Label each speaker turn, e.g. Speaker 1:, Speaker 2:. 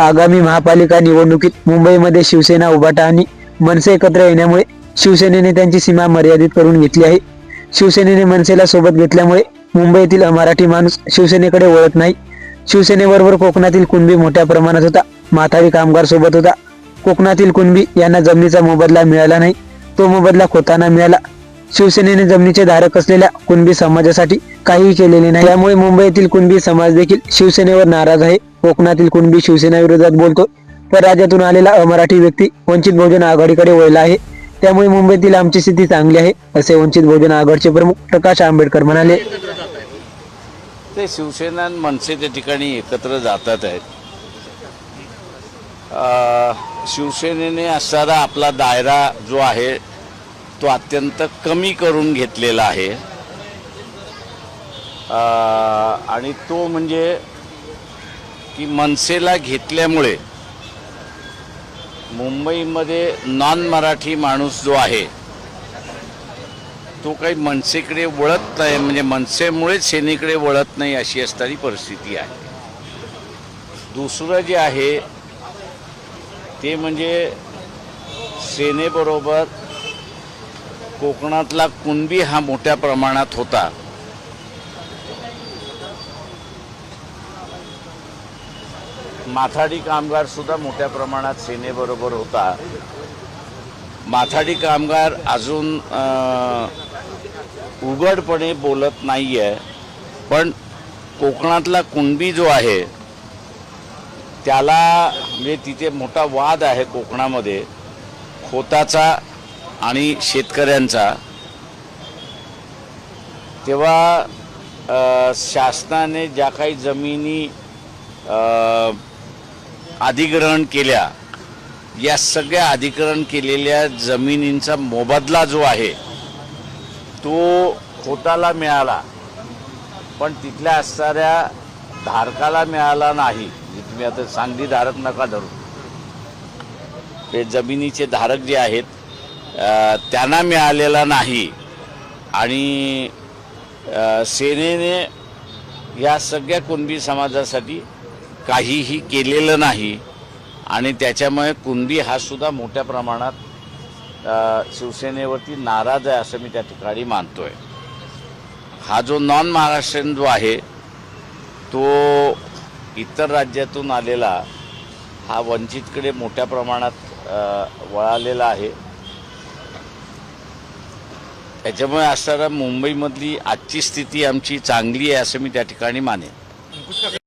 Speaker 1: आगामी महापालिका निवडणुकीत मुंबईमध्ये शिवसेना उभाटा आणि मनसे एकत्र येण्यामुळे शिवसेनेने त्यांची सीमा मर्यादित करून घेतली आहे. शिवसेनेने मनसेला सोबत घेतल्यामुळे मुंबईतील मराठी माणूस शिवसेनेकडे वळत नाही. शिवसेनेबरोबर कोकणातील कुणबी मोठ्या प्रमाणात होता. माथारी कामगार सोबत होता. कोकणातील कुणबी यांना जमिनीचा मोबदला मिळाला नाही. तो मोबदला खोताना मिळाला. शिवसेनेने जमिनीचे धारक असलेल्या कुणबी समाजासाठी काहीही केलेले नाही. त्यामुळे मुंबईतील कुणबी समाज देखील शिवसेनेवर नाराज आहे. कोकणातील कुणबी शिवसेना विरोधात बोलतो तर राज्यातून आलेला अमराठी व्यक्ती वंचित बहुजन आघाडीकडे वळला आहे. त्यामुळे मुंबईतील आमची स्थिती चांगली आहे असे वंचित बहुजन आघाडीचे प्रमुख प्रकाश आंबेडकर म्हणाले.
Speaker 2: ते शिवसेना मनसे त्या ठिकाणी एकत्र जातात आहेत. शिवसेनेने असणारा आपला दायरा जो आहे तो अत्यंत कमी करून घेतलेला आहे. आणि तो म्हणजे की मनसेला घेतल्यामुळे मुंबईमध्ये नॉन मराठी माणूस जो आहे तो काही मनसेकडे वळत नाही म्हणजे मनसेमुळेच सेनेकडे वळत नाही अशी असणारी परिस्थिती आहे. दुसरं जे आहे ते म्हणजे सेनेबरोबर कोकणातला कुणबी हा मोठ्या प्रमाणात होता. माथाडी कामगार सुद्धा मोठ्या प्रमाणात सेनेबरोबर होता. माथाडी कामगार अजून उघडपणे बोलत नाही आहे पण कोकणातला कुणबी जो आहे त्याला म्हणजे तिथे मोठा वाद आहे कोकणामध्ये. खोताचा आणि शेतकऱ्यांचा. तेव्हा शासनाने ज्या काही जमिनी अधिग्रहण केल्या. या सगळ्या अधिग्रहण केलेल्या जमिनींचा मोबदला जो आहे तो खोताला मिळाला. पण तिथल्या असणाऱ्या धारकाला मिळाला नाही. जे तुम्ही आता सांगली धारक नका धरू. ते जमिनीचे धारक जे आहेत त्यांना मिळालेला नाही. आणि सेनेने या सगळ्या कुणबी समाजासाठी काहीही केलेलं नाही. आणि त्याच्यामुळे कुंदी हा सुद्धा मोठ्या प्रमाणात शिवसेनेवरती नाराज आहे असं मी त्या ठिकाणी मानतोय. हा जो नॉन महाराष्ट्रीयन जो आहे तो इतर राज्यातून आलेला हा वंचितकडे मोठ्या प्रमाणात वळालेला आहे. त्याच्यामुळे असणारा मुंबईमधली आजची स्थिती आमची चांगली आहे असं मी त्या ठिकाणी मानेन.